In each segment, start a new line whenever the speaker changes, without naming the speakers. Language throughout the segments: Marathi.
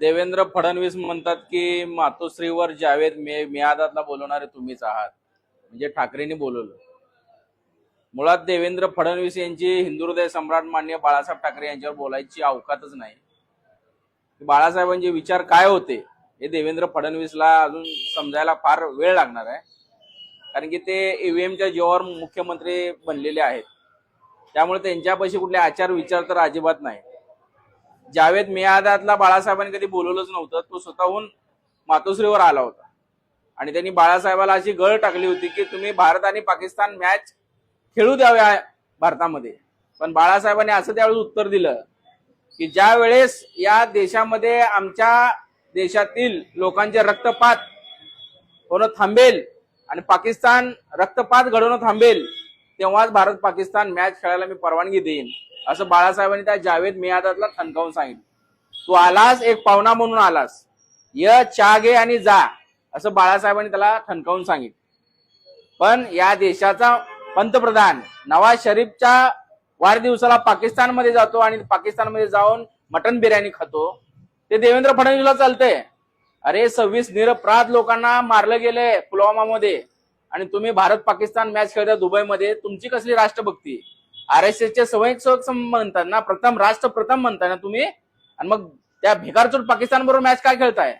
देवेंद्र फडणवीस म्हणतात की मातोश्रीवर जावेद मे मियादातला बोलवणारे तुम्हीच आहात. म्हणजे ठाकरेंनी बोलवलं. मुळात देवेंद्र फडणवीस यांची हिंदू हृदय सम्राट मान्य बाळासाहेब ठाकरे यांच्यावर बोलायची अवकातच नाही. बाळासाहेबांचे विचार काय होते हे देवेंद्र फडणवीसला अजून समजायला फार वेळ लागणार आहे. कारण की ते ईव्हीएमच्या जीवावर मुख्यमंत्री बनलेले आहेत. त्यामुळे त्यांच्यापाशी कुठले आचार विचार तर अजिबात नाही. जावेद मियादातला बाळासाहेबांनी कधी बोलवलंच नव्हतं तो स्वतःहून मातोश्रीवर आला होता. आणि त्यांनी बाळासाहेबाला अशी गळ टाकली होती की तुम्ही भारत आणि पाकिस्तान मॅच खेळू द्याव्या भारतामध्ये. पण बाळासाहेबांनी असं त्यावेळेस उत्तर दिलं की ज्या वेळेस या देशामध्ये आमच्या देशातील लोकांचे रक्तपात होणं थांबेल आणि पाकिस्तान रक्तपात घडवणं थांबेल तेव्हाच भारत पाकिस्तान मॅच खेळायला मी परवानगी देईन. असं बाळासाहेबांनी त्या जावेद मियादातला ठणकावून सांगितलं. तू आलास एक पाहुणा म्हणून आलास. य चा घे आणि जा असं बाळासाहेबांनी त्याला ठणकावून सांगितलं. पण या देशाचा पंतप्रधान नवाज शरीफच्या वाढदिवसाला पाकिस्तानमध्ये जातो आणि पाकिस्तानमध्ये जाऊन मटन बिर्याणी खातो. ते देवेंद्र फडणवीसला चालतंय. अरे सव्वीस निरपराध लोकांना मारलं गेलंय पुलवामामध्ये. आणि तुम्ही भारत पाकिस्तान मॅच खेळता दुबईमध्ये तुमची कसली राष्ट्रभक्ती? आर एस एसचे स्वयंसेवक म्हणतात ना प्रथम राष्ट्र प्रथम म्हणताय ना तुम्ही. आणि मग त्या भिकारचोट पाकिस्तान बरोबर मॅच काय खेळताय?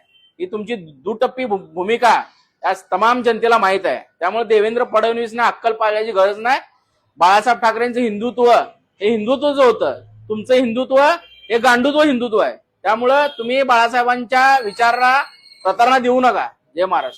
ही तुमची दुटप्पी भूमिका या तमाम जनतेला माहीत आहे. त्यामुळे देवेंद्र फडणवीसना अक्कल पाळण्याची गरज नाही. बाळासाहेब ठाकरेंचं हिंदुत्व हे हिंदुत्व जो होतं. तुमचं हिंदुत्व हे गांडुत्व हिंदुत्व आहे. त्यामुळं तुम्ही बाळासाहेबांच्या विचाराला प्रतारणा देऊ नका. जय महाराष्ट्र.